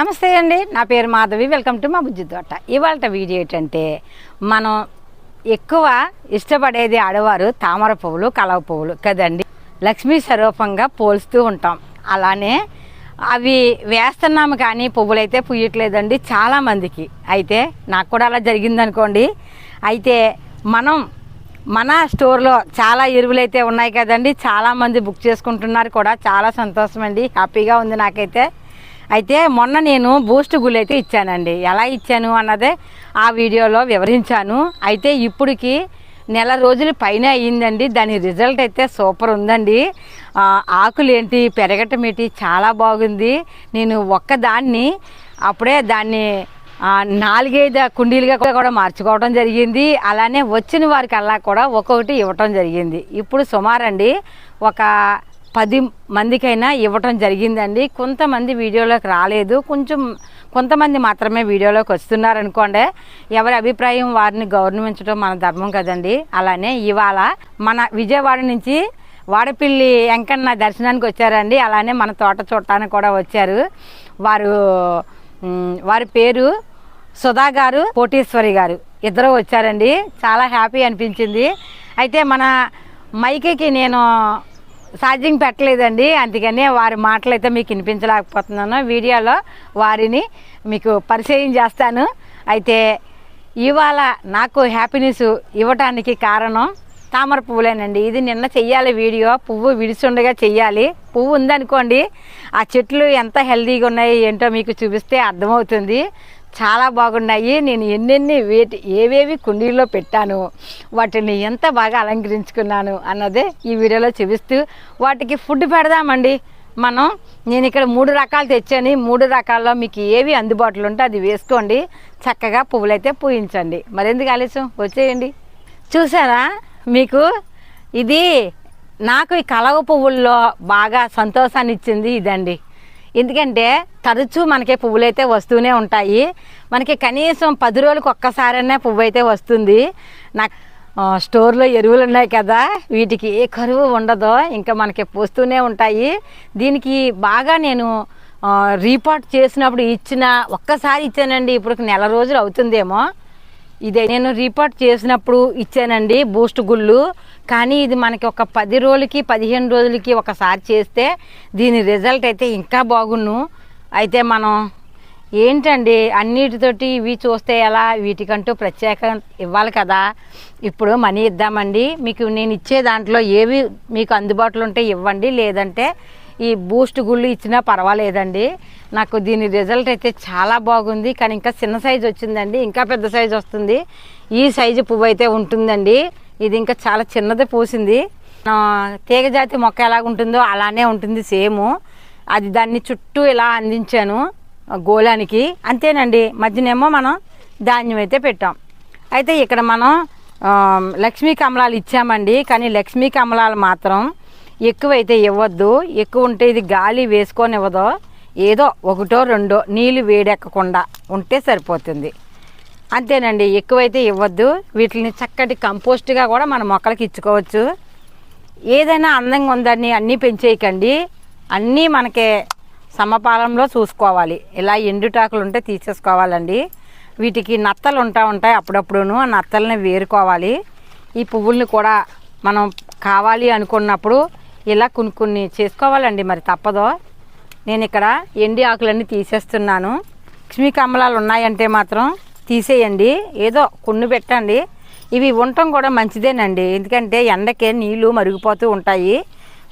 నమస్తే అండి. నా పేరు మాధవి. వెల్కమ్ టు మా బుజ్జి తోట. ఇవాళ వీడియో ఏంటంటే మనం ఎక్కువ ఇష్టపడేది ఆడవారు తామర పువ్వులు కలవ పువ్వులు కదండి. లక్ష్మీ స్వరూపంగా పోల్స్తూ ఉంటాం. అలానే అవి వేస్తున్నాము కానీ పువ్వులు అయితే పుయ్యట్లేదండి చాలామందికి అయితే నాకు కూడా అలా జరిగిందనుకోండి. అయితే మనం మన స్టోర్లో చాలా ఎరువులు అయితే ఉన్నాయి కదండి. చాలామంది బుక్ చేసుకుంటున్నారు కూడా. చాలా సంతోషం అండి హ్యాపీగా ఉంది నాకైతే. అయితే మొన్న నేను బూస్ట్ గుళ్ళు అయితే ఇచ్చానండి. ఎలా ఇచ్చాను అన్నదే ఆ వీడియోలో వివరించాను. అయితే ఇప్పటికి నెల రోజులు పైన అయ్యిందండి. దాని రిజల్ట్ అయితే సూపర్ ఉందండి. ఆకులేంటి పెరగటం ఏంటి చాలా బాగుంది. నేను ఒక్కదాన్ని అప్పుడే దాన్ని నాలుగైదు కుండీలుగా కూడా మార్చుకోవడం జరిగింది. అలానే వచ్చిన వారికి అలా కూడా ఒక్కొక్కటి ఇవ్వటం జరిగింది. ఇప్పుడు సుమారండి ఒక పది మందికైనా ఇవ్వటం జరిగిందండి. కొంతమంది వీడియోలోకి రాలేదు. కొంచెం కొంతమంది మాత్రమే వీడియోలోకి వస్తున్నారు అనుకోండి ఎవరి అభిప్రాయం వారిని గౌరవించడం మన ధర్మం కదండి. అలానే ఇవాళ మన విజయవాడ నుంచి వాడపిల్లి వెంకన్న దర్శనానికి వచ్చారండి. అలానే మన తోట చూడటానికి కూడా వచ్చారు. వారు వారి పేరు సుధా గారు కోటేశ్వరి గారు ఇద్దరు వచ్చారండి. చాలా హ్యాపీ అనిపించింది. అయితే మన మైకేకి నేను ఛార్జింగ్ పెట్టలేదండి. అందుకని వారి మాటలు అయితే మీకు వినిపించలేకపోతున్నాను. వీడియోలో వారిని మీకు పరిచయం చేస్తాను. అయితే ఇవాళ నాకు హ్యాపీనెస్ ఇవ్వటానికి కారణం తామర పువ్వులేనండి. ఇది నిన్న చెయ్యాలి వీడియో. పువ్వు విడిచుండగా చెయ్యాలి. పువ్వు ఉందనుకోండి ఆ చెట్లు ఎంత హెల్దీగా ఉన్నాయి ఏంటో మీకు చూపిస్తే అర్థమవుతుంది. చాలా బాగున్నాయి. నేను ఎన్నెన్ని వేటి ఏవేవి కుండీల్లో పెట్టాను వాటిని ఎంత బాగా అలంకరించుకున్నాను అన్నదే ఈ వీడియోలో చూపిస్తూ వాటికి ఫుడ్ పెడదామండి. మనం నేను ఇక్కడ మూడు రకాలు తెచ్చాను. మూడు రకాల్లో మీకు ఏవి అందుబాటులో ఉంటే అది వేసుకోండి. చక్కగా పువ్వులైతే పూయించండి. మరెందుకు ఆలస్యం? వచ్చేయండి. చూసారా? మీకు ఇది నాకు ఈ కలవ పువ్వుల్లో బాగా సంతోషాన్ని ఇచ్చింది ఇదండి. ఎందుకంటే తరచూ మనకి పువ్వులైతే వస్తూనే ఉంటాయి. మనకి కనీసం పది రోజులకు ఒక్కసారైనా పువ్వు అయితే వస్తుంది. నాకు స్టోర్లో ఎరువులు ఉన్నాయి కదా వీటికి ఏ కరువు ఉండదో ఇంకా మనకి పోస్తూనే ఉంటాయి. దీనికి బాగా నేను రీపోర్ట్ రీపాట్ చేసినప్పుడు ఇచ్చిన ఒక్కసారి ఇచ్చానండి ఇప్పుడు నెల రోజులు అవుతుందేమో. ఇదే నేను రిపోర్ట్ చేసినప్పుడు ఇచ్చానండి బూస్ట్ గుళ్ళు. కానీ ఇది మనకి ఒక పది రోజులకి పదిహేను రోజులకి ఒకసారి చేస్తే దీని రిజల్ట్ అయితే ఇంకా బాగున్ను అయితే మనం ఏంటండి అన్నిటితోటి ఇవి చూస్తే ఎలా? వీటికంటూ ప్రత్యేకం ఇవ్వాలి కదా. ఇప్పుడు మనీ ఇద్దామండి. మీకు నేను ఇచ్చే దాంట్లో ఏవి మీకు అందుబాటులో ఉంటే ఇవ్వండి. లేదంటే ఈ బూస్ట్ గుళ్ళు ఇచ్చినా పర్వాలేదండి. నాకు దీని రిజల్ట్ అయితే చాలా బాగుంది. కానీ ఇంకా చిన్న సైజు వచ్చిందండి. ఇంకా పెద్ద సైజు వస్తుంది. ఈ సైజు పువ్వు అయితే ఉంటుందండి. ఇది ఇంకా చాలా చిన్నది పూసింది. తీగజాతి మొక్క ఎలాగ ఉంటుందో అలానే ఉంటుంది సేము. అది దాన్ని చుట్టూ ఇలా అందించాను గోళానికి. అంతేనండి. మధ్యనేమో మనం ధాన్యం అయితే పెట్టాం. అయితే ఇక్కడ మనం లక్ష్మీ కమలాలు ఇచ్చామండి. కానీ లక్ష్మీ కమలాలు మాత్రం ఎక్కువైతే ఇవ్వద్దు. ఎక్కువ ఉంటే ఇది గాలి వేసుకొని ఇవ్వదు ఏదో ఒకటో రెండో నీళ్ళు వేడెక్కకుండా ఉంటే సరిపోతుంది. అంతేనండి ఎక్కువైతే ఇవ్వద్దు. వీటిని చక్కటి కంపోస్ట్గా కూడా మన మొక్కలకి ఇచ్చుకోవచ్చు. ఏదైనా అందంగా ఉందని అన్నీ పెంచేయకండి. అన్నీ మనకి సమపాలంలో చూసుకోవాలి. ఇలా ఎండుటాకులు ఉంటే తీసేసుకోవాలండి. వీటికి నత్తలు ఉంటా ఉంటాయి అప్పుడప్పుడును ఆ నత్తల్ని వేరుకోవాలి. ఈ పువ్వుల్ని కూడా మనం కావాలి అనుకున్నప్పుడు ఇలా కొన్ని కొన్ని చేసుకోవాలండి మరి తప్పదో. నేను ఇక్కడ ఎండి ఆకులన్నీ తీసేస్తున్నాను. లక్ష్మీ కమలాలు ఉన్నాయంటే మాత్రం తీసేయండి. ఏదో కొన్ని పెట్టండి. ఇవి ఉండటం కూడా మంచిదేనండి. ఎందుకంటే ఎండకే నీళ్ళు మరిగిపోతూ ఉంటాయి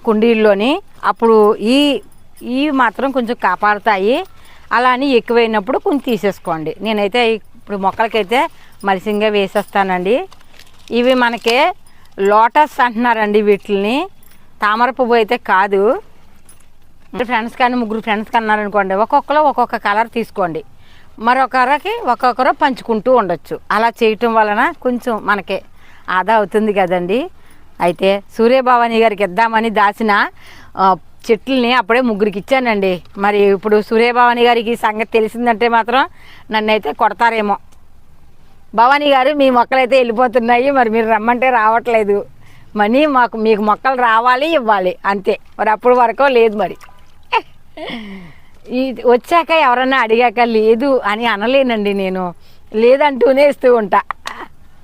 కుండీల్లోని. అప్పుడు ఈ ఈ మాత్రం కొంచెం కాపాడుతాయి. అలా అని ఎక్కువైనప్పుడు కొంచెం తీసేసుకోండి. నేనైతే ఇప్పుడు మొక్కలకైతే మలిసింగా వేసేస్తానండి. ఇవి మనకి లోటస్ అంటున్నారండి వీటిని తామర పువ్వు అయితే కాదు. ఫ్రెండ్స్ కానీ ముగ్గురు ఫ్రెండ్స్ కన్నారనుకోండి ఒక్కొక్కరు ఒక్కొక్క కలర్ తీసుకోండి. మరొకరికి ఒక్కొక్కరు పంచుకుంటూ ఉండొచ్చు. అలా చేయటం వలన కొంచెం మనకి ఆదా అవుతుంది కదండి. అయితే సూర్యభవాని గారికి ఇద్దామని దాచిన చెట్లని అప్పుడే ముగ్గురికి ఇచ్చానండి. మరి ఇప్పుడు సూర్యభవాని గారికి ఈ సంగతి తెలిసిందంటే మాత్రం నన్నైతే కొడతారేమో. భవానీ గారు మీ మొక్కలైతే వెళ్ళిపోతున్నాయి. మరి మీరు రమ్మంటే రావట్లేదు. మనీ మాకు మీకు మొక్కలు రావాలి ఇవ్వాలి. అంతే. మరి అప్పుడు వరకు లేదు మరి. ఈ వచ్చాక ఎవరన్నా అడిగాక లేదు అని అనలేనండి నేను. లేదంటూనే ఇస్తూ ఉంటా.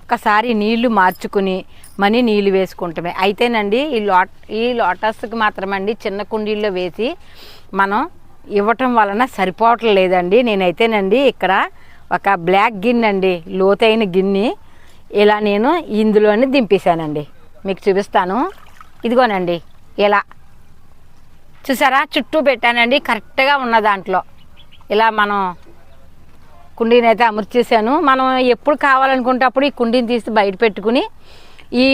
ఒకసారి నీళ్ళు మార్చుకుని మనీ నీళ్ళు వేసుకుంటామే. అయితేనండి ఈ లోట్ ఈ లోటస్కి మాత్రమండి చిన్న కుండీల్లో వేసి మనం ఇవ్వటం వలన సరిపోవటం లేదండి. నేనైతేనండి ఇక్కడ ఒక బ్లాక్ గిన్నె అండి లోతైన గిన్నె ఇలా నేను ఇందులోనే దింపేశానండి. మీకు చూపిస్తాను. ఇదిగోనండి ఇలా. చూసారా? చుట్టూ పెట్టానండి కరెక్ట్గా ఉన్న దాంట్లో. ఇలా మనం కుండీని అయితే అమర్చేసాను మనం ఎప్పుడు కావాలనుకుంటే అప్పుడు ఈ కుండీని తీసి బయట పెట్టుకుని ఈ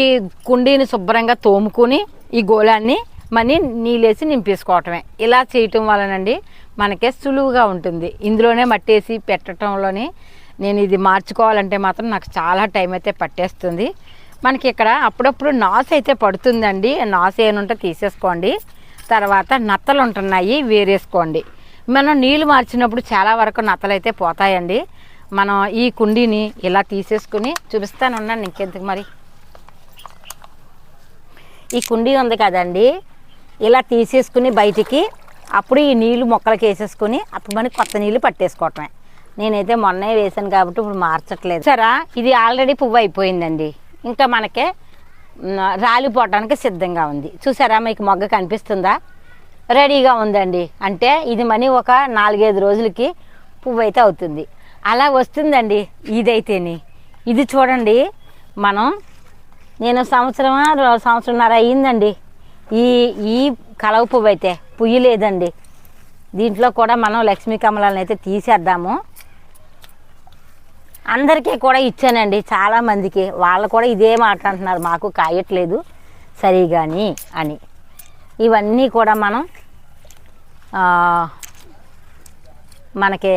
కుండీని శుభ్రంగా తోముకుని ఈ గోళాన్ని మనీ నీళ్ళేసి నింపేసుకోవటమే. ఇలా చేయటం వలనండి మనకే సులువుగా ఉంటుంది. ఇందులోనే మట్టేసి పెట్టడంలోని నేను ఇది మార్చుకోవాలంటే మాత్రం నాకు చాలా టైం అయితే పట్టేస్తుంది. మనకి ఇక్కడ అప్పుడప్పుడు నాస్ అయితే పడుతుందండి. నాస్ ఏనుంటే తీసేసుకోండి. తర్వాత నత్తలు ఉంటున్నాయి వేరేసుకోండి. మనం నీళ్ళు మార్చినప్పుడు చాలా వరకు నత్తలు అయితే పోతాయండి. మనం ఈ కుండీని ఇలా తీసేసుకుని చూపిస్తాను ఉన్నాను ఇంకెందుకు మరి. ఈ కుండీ ఉంది కదండి. ఇలా తీసేసుకుని బయటికి అప్పుడు ఈ నీళ్ళు మొక్కలకి వేసేసుకుని అప్పుడు మనకి కొత్త నీళ్ళు పట్టేసుకోవటమే. నేనైతే మొన్నే వేసాను కాబట్టి ఇప్పుడు మార్చట్లేదు. సరా ఇది ఆల్రెడీ పువ్వు అయిపోయిందండి. ఇంకా మనకి రాలిపోవటానికి సిద్ధంగా ఉంది. చూసారా మీకు మొగ్గ కనిపిస్తుందా? రెడీగా ఉందండి. అంటే ఇది మనీ ఒక నాలుగైదు రోజులకి పువ్వు అయితే అవుతుంది. అలా వస్తుందండి ఇదైతేని. ఇది చూడండి మనం నేను సంవత్సరం సంవత్సరంన్నర అయ్యిందండి. ఈ ఈ కలవ పువ్వు అయితే పుయ్యి లేదండి దీంట్లో కూడా మనం లక్ష్మీ కమలాలను అయితే తీసేద్దాము. అందరికీ కూడా ఇచ్చానండి చాలా మందికి. వాళ్ళు కూడా ఇదే మాట్లాడుతున్నారు అంటున్నారు మాకు కాయట్లేదు సరిగాని అని. ఇవన్నీ కూడా మనం మనకి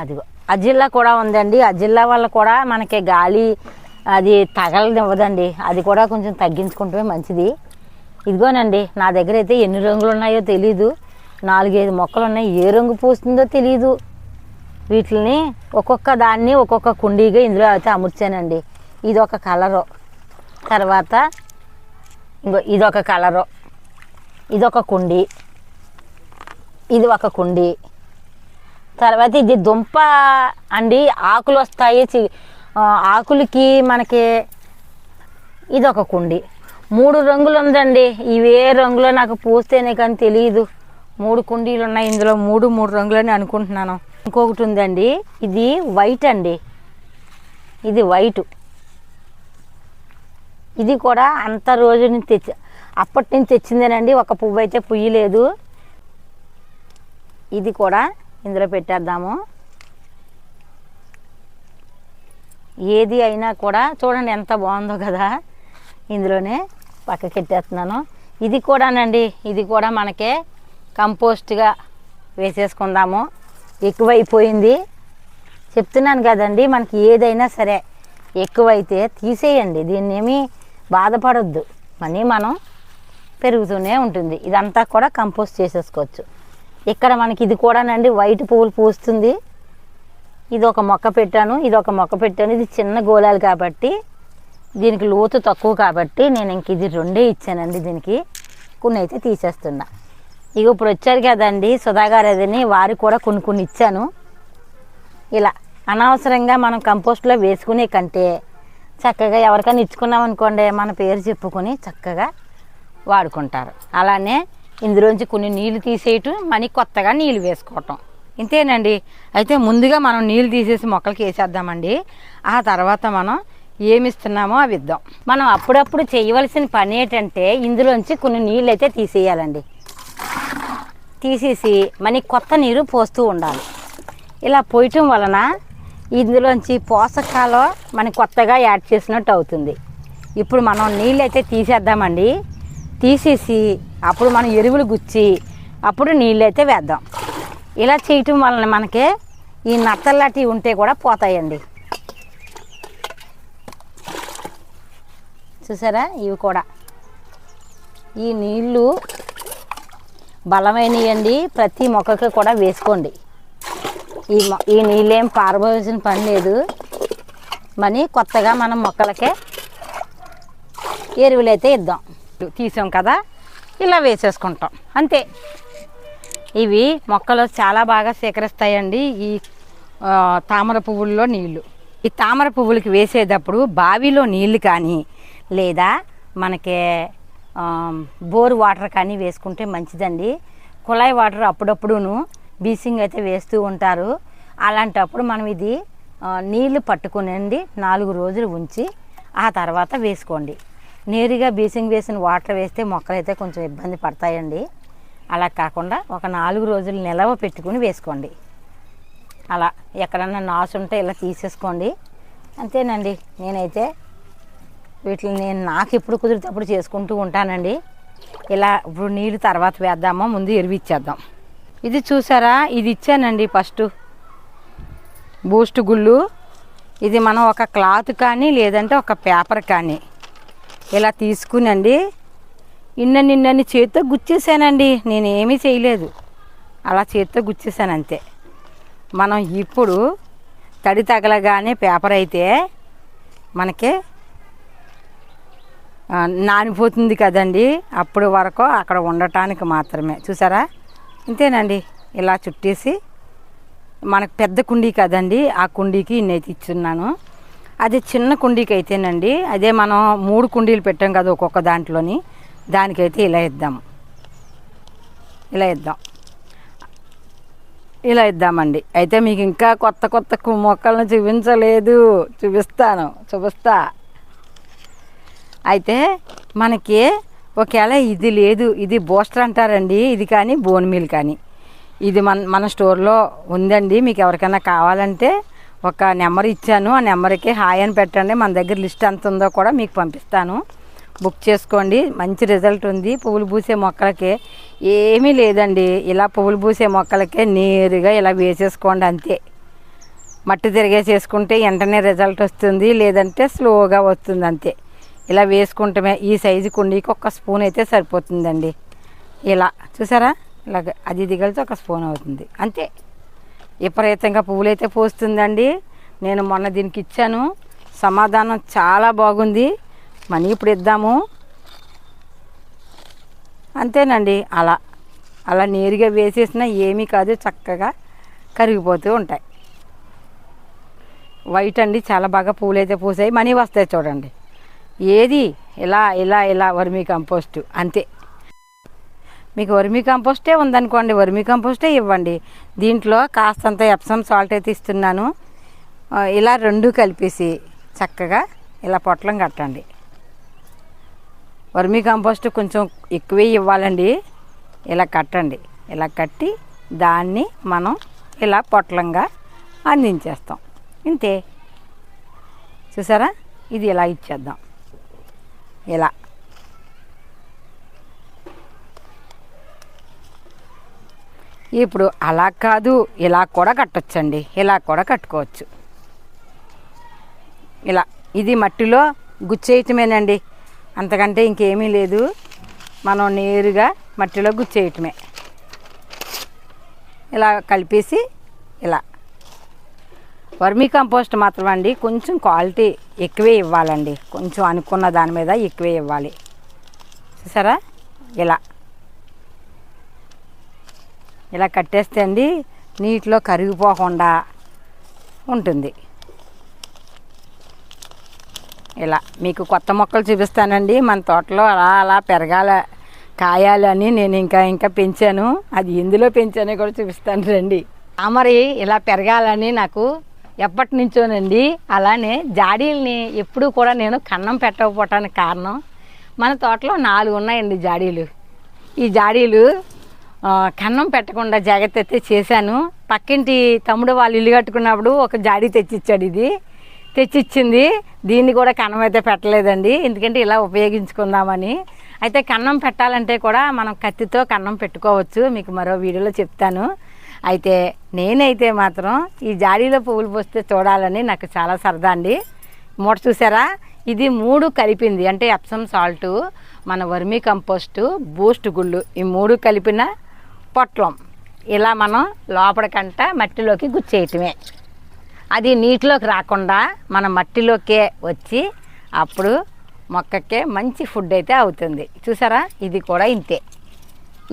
అదిగో అజిల్లా కూడా ఉందండి. అజిల్లా వల్ల కూడా మనకి గాలి అది తగలనివ్వదండి. అది కూడా కొంచెం తగ్గించుకుంటే మంచిది. ఇదిగోనండి నా దగ్గర అయితే ఎన్ని రంగులు ఉన్నాయో తెలీదు. నాలుగైదు మొక్కలు ఉన్నాయి. ఏ రంగు పూస్తుందో తెలీదు. వీటిని ఒక్కొక్క దాన్ని ఒక్కొక్క కుండీగా ఇందులో అయితే అమర్చానండి. ఇది ఒక కలరు. తర్వాత ఇంకో ఇదొక కలరు. ఇదొక కుండీ. ఇది ఒక కుండీ. తర్వాత ఇది దుంప అండి. ఆకులు వస్తాయి ఆకులకి మనకి ఇది ఒక కుండి. మూడు రంగులు ఉందండి ఇవే రంగులో నాకు పూస్తేనే కానీ తెలియదు మూడు కుండీలు ఉన్నాయి ఇందులో. మూడు మూడు రంగులని అనుకుంటున్నాను. ఇంకొకటి ఉందండి. ఇది వైట్ అండి. ఇది వైట్ ఇది కూడా అంత రోజు నుంచి తెచ్చి అప్పటి నుంచి తెచ్చిందేనండి. ఒక పువ్వు అయితే పుయ్యలేదు ఇది కూడా ఇందులో పెట్టేద్దాము. ఏది అయినా కూడా చూడండి ఎంత బాగుందో కదా. ఇందులోనే పక్కకి పెట్టేస్తున్నాను ఇది కూడానండి. ఇది కూడా మనకే కంపోస్ట్గా వేసేసుకుందాము. ఎక్కువైపోయింది. చెప్తున్నాను కదండి మనకి ఏదైనా సరే ఎక్కువైతే తీసేయండి. దీన్ని ఏమీ బాధపడొద్దు. మనీ మనం పెరుగుతూనే ఉంటుంది. ఇదంతా కూడా కంపోస్ట్ చేసేసుకోవచ్చు. ఇక్కడ మనకి ఇది కూడానండి వైట్ పువ్వులు పూస్తుంది. ఇది ఒక మొక్క పెట్టాను. ఇది ఒక మొక్క పెట్టాను. ఇది చిన్న గోళాలు కాబట్టి దీనికి లోతు తక్కువ కాబట్టి నేను ఇంక ఇది రెండే ఇచ్చానండి దీనికి. కొన్ని అయితే తీసేస్తున్నా. ఇక ఇప్పుడు వచ్చారు కదండి సుధాగారు అదని వారికి కూడా కొన్ని కొన్ని ఇచ్చాను. ఇలా అనవసరంగా మనం కంపోస్ట్లో వేసుకునే కంటే చక్కగా ఎవరికైనా ఇచ్చుకున్నాం అనుకోండి మన పేరు చెప్పుకొని చక్కగా వాడుకుంటారు. అలానే ఇందులోంచి కొన్ని నీళ్ళు తీసేయటం మనీ కొత్తగా నీళ్ళు వేసుకోవటం. ఇంతేనండి. అయితే ముందుగా మనం నీళ్ళు తీసేసి మొక్కలకి వేసేద్దామండి. ఆ తర్వాత మనం ఏమి ఇస్తున్నామో అవి ఇద్దాం. మనం అప్పుడప్పుడు చేయవలసిన పని ఏంటంటే ఇందులోంచి కొన్ని నీళ్ళు అయితే తీసేయాలండి. తీసేసి మన కొత్త నీరు పోస్తూ ఉండాలి. ఇలా పోయటం వలన ఇందులోంచి పోషకాలు మనకి కొత్తగా యాడ్ చేసినట్టు అవుతుంది. ఇప్పుడు మనం నీళ్ళు అయితే తీసేద్దామండి. తీసేసి అప్పుడు మనం ఎరువులు గుచ్చి అప్పుడు నీళ్ళు అయితే వేద్దాం. ఇలా చేయటం వలన మనకి ఈ నత్తలాంటివి ఉంటే కూడా పోతాయండి. చూసారా? ఇవి కూడా. ఈ నీళ్ళు బలమైనయండి. ప్రతి మొక్కకి కూడా వేసుకోండి. ఈ ఈ నీళ్ళేం పారబోసిన పని లేదు. మనీ కొత్తగా మనం మొక్కలకే ఎరువులైతే ఇద్దాం. తీసాం కదా ఇలా వేసేసుకుంటాం. అంతే. ఇవి మొక్కలు చాలా బాగా సేకరిస్తాయండి ఈ తామర పువ్వుల్లో నీళ్ళు. ఈ తామర పువ్వులకి వేసేటప్పుడు బావిలో నీళ్ళు కానీ లేదా మనకి బోర్ వాటర్ కానీ వేసుకుంటే మంచిదండి. కుళాయి వాటర్ అప్పుడప్పుడును బీసింగ్ అయితే వేస్తూ ఉంటారు. అలాంటప్పుడు మనం ఇది నీళ్ళు పట్టుకునండి నాలుగు రోజులు ఉంచి ఆ తర్వాత వేసుకోండి. నేరుగా బీసింగ్ వేసిన వాటర్ వేస్తే మొక్కలైతే కొంచెం ఇబ్బంది పడతాయండి. అలా కాకుండా ఒక నాలుగు రోజులు నిలవ పెట్టుకుని వేసుకోండి. అలా ఎక్కడన్నా నాసు ఉంటే ఇలా తీసేసుకోండి. అంతేనండి. నేనైతే వీటిని నేను నాకు ఎప్పుడు కుదిరితే అప్పుడు చేసుకుంటూ ఉంటానండి. ఇలా ఇప్పుడు నీళ్ళు తర్వాత వేద్దామా? ముందు ఎరువు ఇచ్చేద్దాం. ఇది చూసారా? ఇది ఇచ్చానండి ఫస్ట్. బూస్ట్ గుళ్ళు. ఇది మనం ఒక క్లాత్ కానీ లేదంటే ఒక పేపర్ కానీ. ఇలా తీసుకునండి. నిన్న నిన్నని చేత్తో గుచ్చేసానండి. నేను ఏమీ చేయలేదు. అలా చేత్తో గుచ్చేసాను అంతే. మనం ఇప్పుడు తడి తగలగానే పేపర్ అయితే మనకి నానిపోతుంది కదండి. అప్పుడు వరకు అక్కడ ఉండటానికి మాత్రమే. చూసారా? ఇంతేనండి. ఇలా చుట్టేసి మనకు పెద్ద కుండీ కదండి. ఆ కుండీకి ఇన్నైతే ఇచ్చున్నాను. అది చిన్న కుండీకి అయితేనండి అదే మనం మూడు కుండీలు పెట్టాం కదా ఒక్కొక్క దాంట్లోని దానికైతే ఇలా ఇద్దాం. ఇలా ఇద్దాం. ఇలా ఇద్దామండి. అయితే మీకు ఇంకా కొత్త కొత్త కు- మొక్కలను చూపించలేదు. చూపిస్తాను. చూపిస్తా. అయితే మనకి ఒకవేళ ఇది లేదు ఇది బూస్టర్ అంటారండి. ఇది కానీ బోన్ మీల్ కానీ. ఇది మన మన స్టోర్లో ఉందండి. మీకు ఎవరికైనా కావాలంటే ఒక నెంబర్ ఇచ్చాను. ఆ నెంబర్కి హాయ్ అని పెట్టండి. మన దగ్గర లిస్ట్ ఎంత ఉందో కూడా మీకు పంపిస్తాను. బుక్ చేసుకోండి. మంచి రిజల్ట్ ఉంది. పువ్వులు పూసే మొక్కలకి ఏమీ లేదండి. ఇలా పువ్వులు పూసే మొక్కలకే నేరుగా ఇలా వేసేసుకోండి అంతే. మట్టి తిరిగేసేసుకుంటే వెంటనే రిజల్ట్ వస్తుంది. లేదంటే స్లోగా వస్తుంది అంతే. ఇలా వేసుకుంటమే ఈ సైజు కుండీకి ఒక స్పూన్ అయితే సరిపోతుందండి. ఇలా చూసారా? ఇలాగ అది దిగలితే ఒక స్పూన్ అవుతుంది. అంతే. విపరీతంగా పువ్వులు అయితే పోస్తుందండి. నేను మొన్న దీనికి ఇచ్చాను. సమాధానం చాలా బాగుంది. మనీ ఇప్పుడు ఇద్దాము. అంతేనండి. అలా అలా నేరుగా వేసేసినా ఏమీ కాదు చక్కగా కరిగిపోతూ ఉంటాయి. వైట్ అండి చాలా బాగా పూలు అయితే పూసాయి. మనీ వస్తాయి చూడండి. ఏది? ఇలా ఇలా ఇలా వర్మీ కంపోస్ట్. అంతే. మీకు వర్మీ కంపోస్టే ఉందనుకోండి. వర్మీ కంపోస్టే ఇవ్వండి. దీంట్లో కాస్తంత ఎప్సమ్ సాల్ట్ అయితే ఇస్తున్నాను. ఇలా రెండు కలిపేసి చక్కగా ఇలా పొట్లం కట్టండి. వర్మీ కంపోస్ట్ కొంచెం ఎక్కువే ఇవ్వాలండి. ఇలా కట్టండి. ఇలా కట్టి దాన్ని మనం ఇలా పొట్లంగా అందించేస్తాం. ఇంతే. చూసారా? ఇది ఇలా ఇచ్చేద్దాం. ఇలా. ఇప్పుడు అలా కాదు ఇలా కూడా కట్టొచ్చండి. ఇలా కూడా కట్టుకోవచ్చు. ఇలా. ఇది మట్టిలో గుచ్చేయటమేనండి. అంతకంటే ఇంకేమీ లేదు. మనం నేరుగా మట్టిలో గుచ్చేయటమే. ఇలా కలిపేసి ఇలా. వర్మీ కంపోస్ట్ మాత్రం అండి కొంచెం క్వాలిటీ ఎక్కువే ఇవ్వాలండి. కొంచెం అనుకున్న దాని మీద ఎక్కువే ఇవ్వాలి. చూసారా? ఇలా. ఇలా కట్టేస్తే అండి నీటిలో కరిగిపోకుండా ఉంటుంది. ఇలా. మీకు కొత్త మొక్కలు చూపిస్తానండి. మన తోటలో అలా అలా పెరగాల కాయాలని నేను ఇంకా ఇంకా పెంచాను. అది ఎందులో పెంచానో కూడా చూపిస్తాను రండి. తామరి ఇలా పెరగాలని నాకు ఎప్పటి నుంచోనండి అలానే జాడీల్ని ఎప్పుడూ కూడా నేను కన్నం పెట్టకపోవటానికి కారణం మన తోటలో నాలుగు ఉన్నాయండి జాడీలు. ఈ జాడీలు కన్నం పెట్టకుండా జాగ్రత్త అయితే చేశాను. పక్కింటి తమ్ముడు వాళ్ళు ఇల్లు కట్టుకున్నప్పుడు ఒక జాడీ తెచ్చిచ్చాడు ఇది. తెచ్చిచ్చింది. దీన్ని కూడా కన్నం అయితే పెట్టలేదండి. ఎందుకంటే ఇలా ఉపయోగించుకుందామని. అయితే కన్నం పెట్టాలంటే కూడా మనం కత్తితో కన్నం పెట్టుకోవచ్చు. మీకు మరో వీడియోలో చెప్తాను. అయితే నేనైతే మాత్రం ఈ జాడీలో పువ్వులు పోస్తే చూడాలని నాకు చాలా సరదా అండి. మూట చూసారా? ఇది మూడు కలిపింది. అంటే ఎప్సమ్ సాల్ట్ మన వర్మీ కంపోస్టు బూస్ట్ గుళ్ళు ఈ మూడు కలిపిన పొట్లం. ఇలా మనం లోపలికంట మట్టిలోకి గుచ్చేయటమే. అది నీటిలోకి రాకుండా మన మట్టిలోకే వచ్చి అప్పుడు మొక్కకే మంచి ఫుడ్ అయితే అవుతుంది. చూసారా? ఇది కూడా ఇంతే.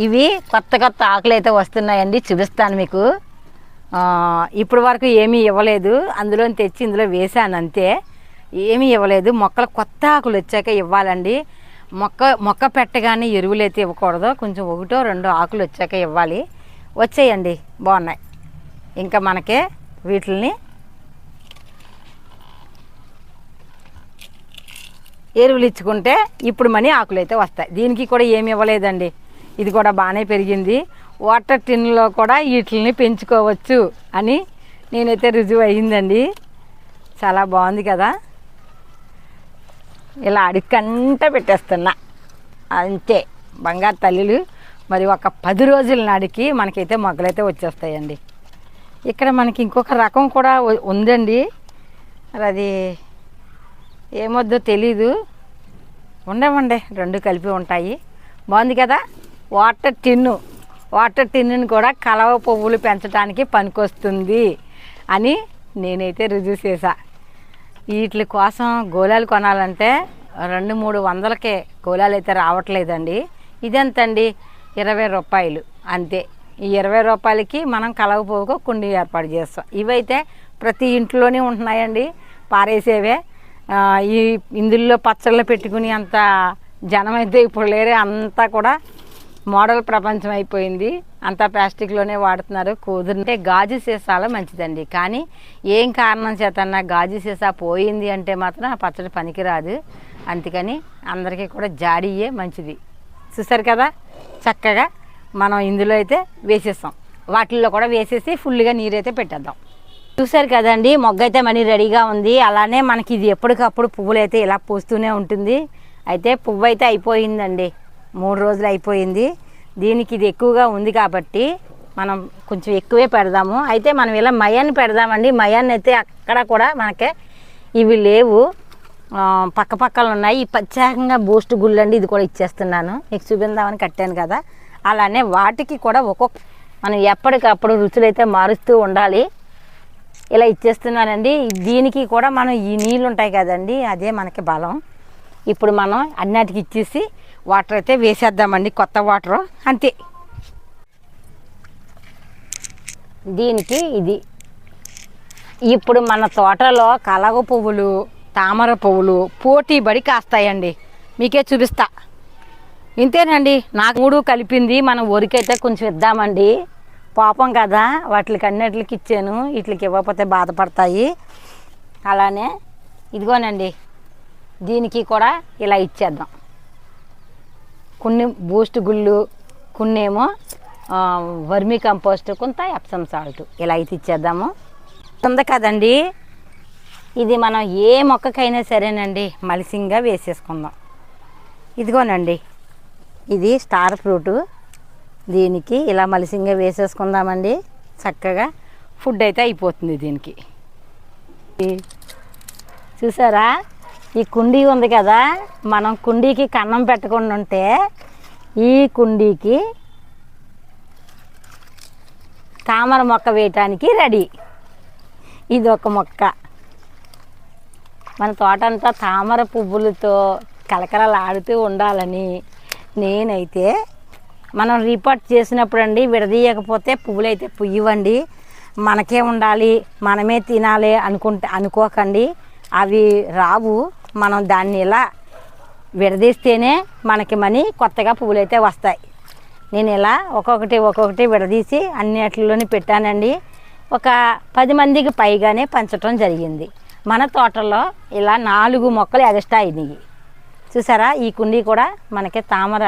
ఇవి కొత్త కొత్త ఆకులు అయితే వస్తున్నాయండి చూపిస్తాను మీకు. ఇప్పటి ఇప్పుడు వరకు ఏమీ ఇవ్వలేదు. అందులో తెచ్చి ఇందులో వేసాను అంతే. ఏమీ ఇవ్వలేదు. మొక్కలు కొత్త ఆకులు వచ్చాక ఇవ్వాలండి. మొక్క మొక్క పెట్టగానే ఎరువులు అయితే ఇవ్వకూడదు. కొంచెం ఒకటో రెండో ఆకులు వచ్చాక ఇవ్వాలి. వచ్చేయండి. బాగున్నాయి. ఇంకా మనకే వీటిని ఎరువులు ఇచ్చుకుంటే ఇప్పుడు మనీ ఆకులు అయితే వస్తాయి. దీనికి కూడా ఏమి ఇవ్వలేదండి. ఇది కూడా బాగానే పెరిగింది. వాటర్ టిన్లో కూడా వీటిని పెంచుకోవచ్చు అని నేనైతే రుజువు అయ్యిందండి. చాలా బాగుంది కదా? ఇలా అడికంట పెట్టేస్తున్నా. అంతే. బంగారు తల్లులు మరి ఒక పది రోజుల నాడికి మనకైతే మొగ్గలైతే వచ్చేస్తాయండి. ఇక్కడ మనకి ఇంకొక రకం కూడా ఉందండి. మరి అది ఏమొద్దో తెలీదు. ఉండవండి రెండు కలిపి ఉంటాయి. బాగుంది కదా? వాటర్ టిన్ను వాటర్ టిన్నుని కూడా కలవ పువ్వులు పెంచడానికి పనికొస్తుంది అని నేనైతే రుజువు చేశా. వీటి కోసం గోళాలు కొనాలంటే రెండు మూడు వందలకే గోళాలు అయితే రావట్లేదండి. ఇదెంతండి? ఇరవై రూపాయలు. అంతే. ఈ ఇరవై రూపాయలకి మనం కలవపోగా కుండీ ఏర్పాటు చేస్తాం. ఇవైతే ప్రతి ఇంట్లోనే ఉంటున్నాయండి. పారేసేవే. ఈ ఇందులో పచ్చళ్ళు పెట్టుకుని అంత జనం అయితే ఇప్పుడు లేరే అంతా కూడా మోడల్ ప్రపంచం అయిపోయింది. అంతా ప్లాస్టిక్లోనే వాడుతున్నారు. కుదిరితే గాజు సీసాలు మంచిదండి. కానీ ఏం కారణం చేతన్నా గాజు సీసా పోయింది అంటే మాత్రం ఆ పచ్చడి పనికిరాదు. అందుకని అందరికీ కూడా జాడీయే మంచిది. చూసారు కదా? చక్కగా మనం ఇందులో అయితే వేసేస్తాం. వాటిల్లో కూడా వేసేసి ఫుల్గా నీరైతే పెట్టేద్దాం. చూసారు కదండి? మొగ్గ అయితే మనీ రెడీగా ఉంది. అలానే మనకి ఇది ఎప్పటికప్పుడు పువ్వులు అయితే ఇలా పూస్తూనే ఉంటుంది. అయితే పువ్వు అయితే అయిపోయిందండి. మూడు రోజులు అయిపోయింది. దీనికి ఇది ఎక్కువగా ఉంది కాబట్టి మనం కొంచెం ఎక్కువే పెడదాము. అయితే మనం ఇలా మయాన్ని పెడదామండి. మయాన్ని అయితే అక్కడ కూడా మనకి ఇవి లేవు. పక్క పక్కన ఉన్నాయి. ఈ ప్రత్యేకంగా బూస్ట్ గుళ్ళండి ఇది కూడా ఇచ్చేస్తున్నాను. మీకు చూపిందామని కట్టాను కదా. అలానే వాటికి కూడా ఒక్కొక్క మనం ఎప్పటికప్పుడు రుచులైతే మారుస్తూ ఉండాలి. ఇలా ఇచ్చేస్తున్నానండి. దీనికి కూడా మనం ఈ నీళ్ళు ఉంటాయి కదండి అదే మనకి బలం. ఇప్పుడు మనం అన్నిటికి ఇచ్చేసి వాటర్ అయితే వేసేద్దామండి కొత్త వాటర్. అంతే. దీనికి ఇది. ఇప్పుడు మన తోటలో కలగ పువ్వులు తామర పువ్వులు పోటీ పడి కాస్తాయండి. మీకే చూపిస్తా. ఇంతేనండి నాకు మూడు కలిపింది మనం ఊరికైతే కొంచెం ఇద్దామండి. పాపం కదా వాటికి అన్నిటికి ఇచ్చాను వీటికి ఇవ్వకపోతే బాధపడతాయి. అలానే ఇదిగోనండి దీనికి కూడా ఇలా ఇచ్చేద్దాం. కొన్ని బూస్ట్ గుళ్ళు కొన్ని ఏమో వర్మీ కంపోస్ట్ కొంత ఎప్సమ్ సాల్ట్. ఇలా అయితే ఇచ్చేద్దాము. ఉంది కదండి? ఇది మనం ఏ మొక్కకైనా సరేనండి మలిసింగా వేసేసుకుందాం. ఇదిగోనండి ఇది స్టార్ ఫ్రూటు. దీనికి ఇలా మలిసింగా వేసేసుకుందామండి. చక్కగా ఫుడ్ అయితే అయిపోతుంది దీనికి. చూసారా? ఈ కుండీ ఉంది కదా మనం కుండీకి కన్నం పెట్టకుండా ఉంటే ఈ కుండీకి తామర మొక్క వేయటానికి రెడీ. ఇది ఒక మొక్క. మన తోటంతా తామర పువ్వులతో కలకలలాడుతూ ఉండాలని నేనైతే మనం రిపోర్ట్ చేసినప్పుడు అండి విడదీయకపోతే పువ్వులు అయితే పుయ్యవండి. మనకే ఉండాలి మనమే తినాలి అనుకుంటే అనుకోకండి. అవి రావు. మనం దాన్ని ఇలా విడదీస్తేనే మనకి మనీ కొత్తగా పువ్వులు అయితే వస్తాయి. నేను ఇలా ఒక్కొక్కటి ఒక్కొక్కటి విడదీసి అన్నిటిలోని పెట్టానండి. ఒక పది మందికి పైగానే పంచటం జరిగింది. మన తోటలో ఇలా నాలుగు మొక్కలు ఎగస్ట్రా అయినాయి. చూసారా? ఈ కుండీ కూడా మనకి తామర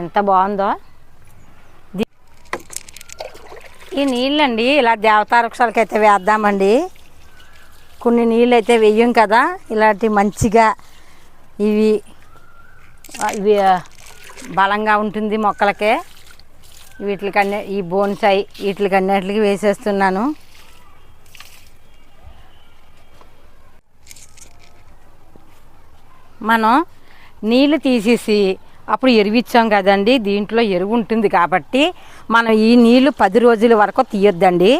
ఎంత బాగుందో. ఈ నీళ్ళండి ఇలా దేవతా వృక్షాలకి అయితే వేద్దామండి. కొన్ని నీళ్ళు అయితే వెయ్యం కదా? ఇలాంటి మంచిగా ఇవి ఇవి బలంగా ఉంటుంది మొక్కలకే. వీటికన్నీ ఈ బోన్సాయి వీటికన్నిటికి వేసేస్తున్నాను. మనం నీళ్ళు తీసేసి అప్పుడు ఎరువిచ్చాం కదండి దీంట్లో ఎరువు ఉంటుంది కాబట్టి మనం ఈ నీళ్ళు పది రోజుల వరకు తీయొద్దండి.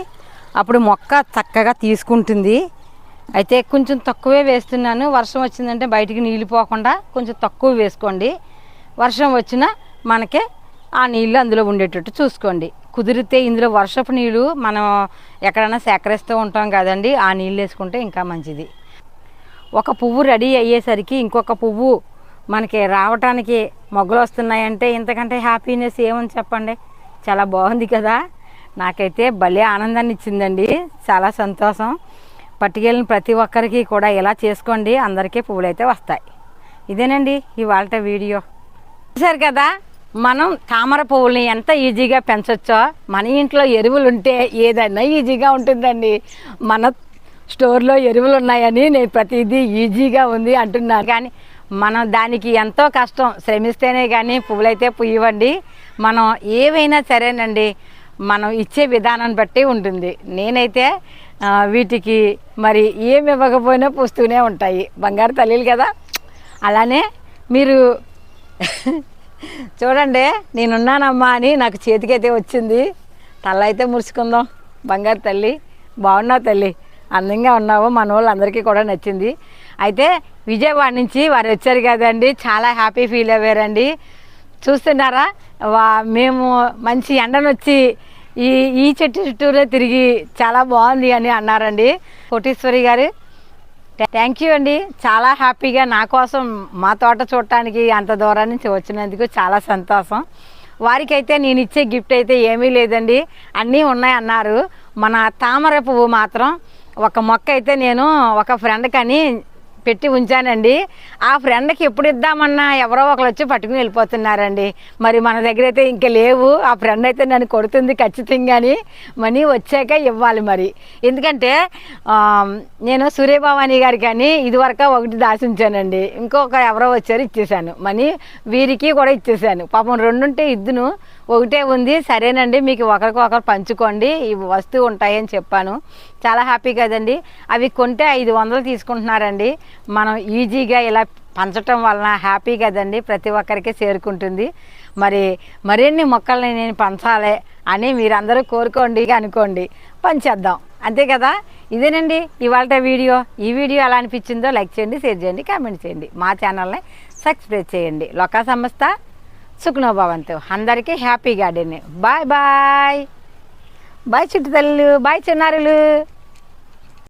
అప్పుడు మొక్క చక్కగా తీసుకుంటుంది. అయితే కొంచెం తక్కువే వేస్తున్నాను. వర్షం వచ్చిందంటే బయటికి నీళ్ళు పోకుండా కొంచెం తక్కువ వేసుకోండి. వర్షం వచ్చినా మనకి ఆ నీళ్ళు అందులో ఉండేటట్టు చూసుకోండి. కుదిరితే ఇందులో వర్షపు నీళ్ళు మనం ఎక్కడైనా సేకరిస్తూ ఉంటాం కదండి. ఆ నీళ్ళు వేసుకుంటే ఇంకా మంచిది. ఒక పువ్వు రెడీ అయ్యేసరికి ఇంకొక పువ్వు మనకి రావటానికి మొగ్గలు వస్తున్నాయంటే ఇంతకంటే హ్యాపీనెస్ ఏమని చెప్పండి? చాలా బాగుంది కదా. నాకైతే భలే ఆనందాన్ని ఇచ్చిందండి. చాలా సంతోషం. పట్టుకెళ్ళిన ప్రతి ఒక్కరికి కూడా ఇలా చేసుకోండి. అందరికీ పువ్వులైతే అయితే వస్తాయి. ఇదేనండి ఇవాళ వీడియో. చూసారు కదా? మనం తామర పువ్వుల్ని ఎంత ఈజీగా పెంచొచ్చో మన ఇంట్లో ఎరువులు ఉంటే ఏదైనా ఈజీగా ఉంటుందండి. మన స్టోర్లో ఎరువులు ఉన్నాయని నేను ప్రతిదీ ఈజీగా ఉంది అంటున్నాను కానీ మనం దానికి ఎంతో కష్టం. శ్రమిస్తేనే కానీ పువ్వులైతే పుయ్యవండి. మనం ఏవైనా సరేనండి మనం ఇచ్చే విధానం బట్టి ఉంటుంది. నేనైతే వీటికి మరి ఏమి ఇవ్వకపోయినా పూస్తూనే ఉంటాయి. బంగారు తల్లిలు కదా. అలానే మీరు చూడండి నేనున్నానమ్మా అని నాకు చేతికైతే వచ్చింది. తల అయితే ముడుచుకుందాం. బంగారు తల్లి బాగున్నావు తల్లి. అందంగా ఉన్నావు. మన వాళ్ళందరికీ కూడా నచ్చింది. అయితే విజయవాడ నుంచి వారు వచ్చారు కదండి. చాలా హ్యాపీ ఫీల్ అయ్యారండి. చూస్తున్నారా? వా మేము మంచి ఎండనొచ్చి ఈ ఈ చెట్టు చుట్టూరే తిరిగి చాలా బాగుంది అని అన్నారండి కోటీశ్వరి గారు. థ్యాంక్ యూ అండి. చాలా హ్యాపీగా నా కోసం మా తోట చూడటానికి అంత దూరం నుంచి వచ్చినందుకు చాలా సంతోషం. వారికైతే నేను ఇచ్చే గిఫ్ట్ అయితే ఏమీ లేదండి. అన్నీ ఉన్నాయి అన్నారు మన తామర పువ్వు మాత్రం ఒక మొక్క అయితే నేను ఒక ఫ్రెండ్ కానీ పెట్టి ఉంచానండి. ఆ ఫ్రెండ్కి ఎప్పుడు ఇద్దామన్నా ఎవరో ఒకరు వచ్చి పట్టుకుని వెళ్ళిపోతున్నారండి. మరి మన దగ్గర అయితే ఇంకా లేవు. ఆ ఫ్రెండ్ అయితే నన్ను కొడుతుంది ఖచ్చితంగాని మనీ వచ్చాక ఇవ్వాలి మరి. ఎందుకంటే నేను సూర్యభవాని గారి కానీ ఇదివరకు ఒకటి దాచి ఉంచానండి. ఇంకొక ఎవరో వచ్చారు ఇచ్చేసాను మనీ వీరికి కూడా ఇచ్చేసాను పాపం రెండుంటే ఇద్దును. ఒకటే ఉంది సరేనండి మీకు ఒకరికొకరు పంచుకోండి ఇవి వస్తూ ఉంటాయని చెప్పాను. చాలా హ్యాపీ కదండి. అవి కొంటే ఐదు వందలు తీసుకుంటున్నారండి. మనం ఈజీగా ఇలా పంచటం వలన హ్యాపీ కదండి ప్రతి ఒక్కరికి చేరుకుంటుంది. మరి మరిన్ని మొక్కల్ని నేను పంచాలి అని మీరందరూ కోరుకోండి అనుకోండి. పంచేద్దాం. అంతే కదా? ఇదేనండి ఇవాళ వీడియో. ఈ వీడియో ఎలా అనిపించిందో లైక్ చేయండి షేర్ చేయండి కామెంట్ చేయండి. మా ఛానల్ని సబ్స్క్రైబ్ చేయండి. లోకా సంస్థ సుఖనోభవంతు అందరికీ happy garden. Bye bye. Bye చుట్టు తల్లు బాయ్ చిన్నారులు.